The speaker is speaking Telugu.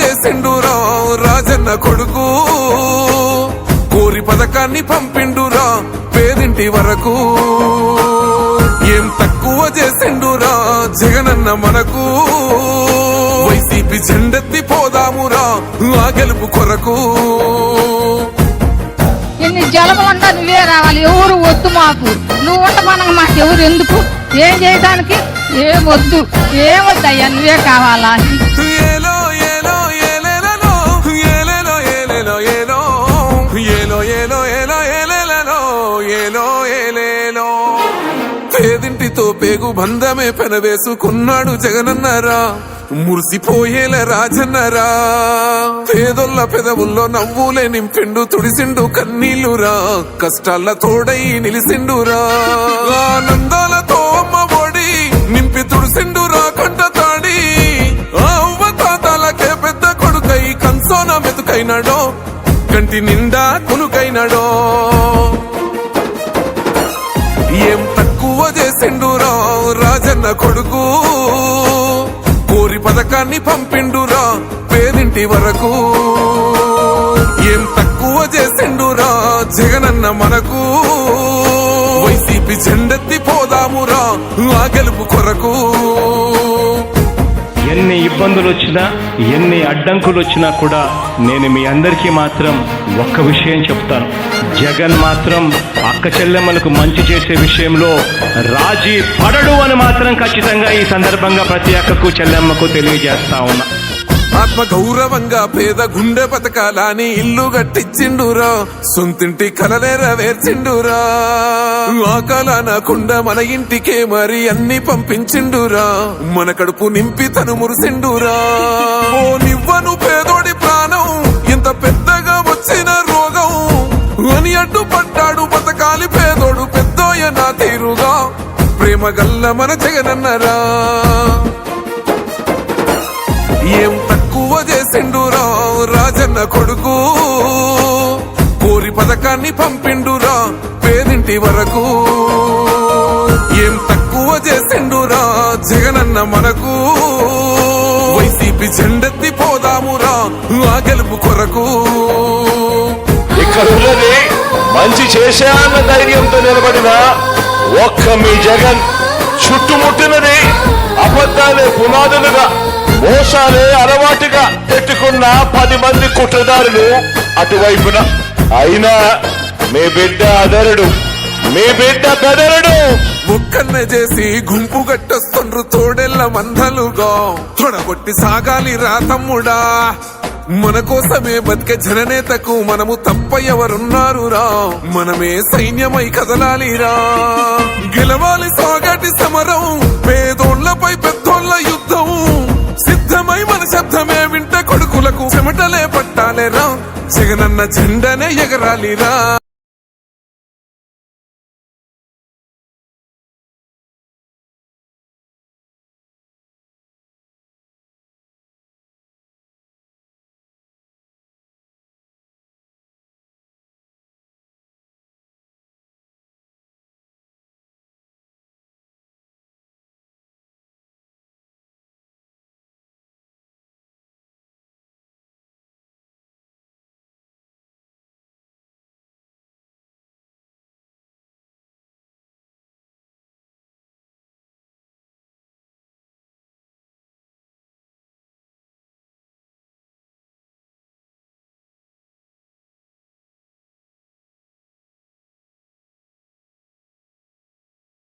చేసిండురా రాజన్న కొడుకు. కోరి పథకాన్ని పంపిండురా పేదింటి వరకు. ఏం తక్కువ చేసిండురా జగనన్న మనకు. వైసీపీ జెండెత్తి పోదామురా ఆ గెలుపు కొరకు. ఎన్ని జలములంతా నువ్వే రావాలి ఎవరు వద్దు మాకు. నువ్వు ఉండమనగా మాకు ఎవరు ఎందుకు? ఏం చేయడానికి ఏం వద్దు. ఏం వద్దయ్యా నువ్వే కావాలా? పేదింటితో పేగు బంధమే పెనవేసుకున్నాడు జగనన్నరా. మురిసిపోయేల రాజన్నరా. పేదొల్ల పెదవుల్లో నవ్వులే నింపిండు తుడిసిండు కన్నీళ్ళురా కష్టాల తోడై నిలిసిండురా. ఆనందాలతో అమ్మ ఒడి నింపి తుడిసిండురా కంట తాడి. ఆ అవ్వ పెద్ద కొడుకై కంసోన మెతుకైనాడో కంటి నిండా కొనుకైనాడో. ఏం తక్కువ చేసిండురా రాజన్న కొడుకు. కోరి పథకాన్ని పంపిండురా పేదింటి వరకు. ఏం తక్కువ చేసిండురా జగనన్న మనకు. వైసీపీ జెండెత్తి పోదామురా ఆ గెలుపు కొరకు. ఎన్ని ఇబ్బందులు వచ్చినా ఎన్ని అడ్డంకులు వచ్చినా కూడా నేను మీ అందరికీ మాత్రం ఒక్క విషయం చెప్తాను. జగన్ మాత్రం అక్క చెల్లెమ్మలకు మంచి చేసే విషయంలో రాజీ పడడు అని మాత్రం ఖచ్చితంగా ఈ సందర్భంగా ప్రతి అక్కకు చెల్లెమ్మకు తెలియజేస్తా ఉన్నా. ఆత్మ గౌరవంగా పేద గుండె పథకాలని ఇల్లు కట్టించిండురా. సొంతింటి కలలేర వేర్చిండురా ఆకల కుండ మన ఇంటికే మరి అన్ని పంపించిండురా. మన కడుపు నింపి తను మురిసిండురా. ఓ నివ్వను పేదోడి ప్రాణం ఇంత పెద్ద పెద్దోయ నా తీరుగా. ప్రేమ గల్ల మన జగనన్నరా. ఏం తక్కువ చేసిండురా రాజన్న కొడుకు. కోరి పథకాన్ని పంపిండురా పేదింటి వరకు. ఏం తక్కువ చేసిండురా జగనన్న మనకు. వైసీపీ జెండెత్తి పోదామురా ఆ గెలుపు కొరకు. మంచి చేశాన్న ధైర్యంతో నిలబడిన ఒక్క మీ జగన్ చుట్టుముట్టినది అబద్ధాలే పునాదులుగా మోసాలే అలవాటుగా పెట్టుకున్న పది మంది కుట్రదారులు అటువైపున. అయినా మీ బిడ్డ అదరుడు మీ బిడ్డ బెదరుడు. ఒక్కన్న చేసి గుంపు గట్టొస్తుండ్రు తోడెల్ల మందలుగా. తొడగొట్టి సాగాలి రా తమ్ముడా. మన కోసమే బతికే జననేతకు మనము తప్ప ఎవరున్నారు రా మనమే సైన్యమై కదలాలిరా. గెలవాలి సాగటి సమరం పేదోళ్ళపై పెద్దోళ్ళ యుద్ధం. సిద్ధమై మన శబ్దమే వింట కొడుకులకు చెమటలే పట్టాలేరా? జగనన్న జెండనే ఎగరాలిరా.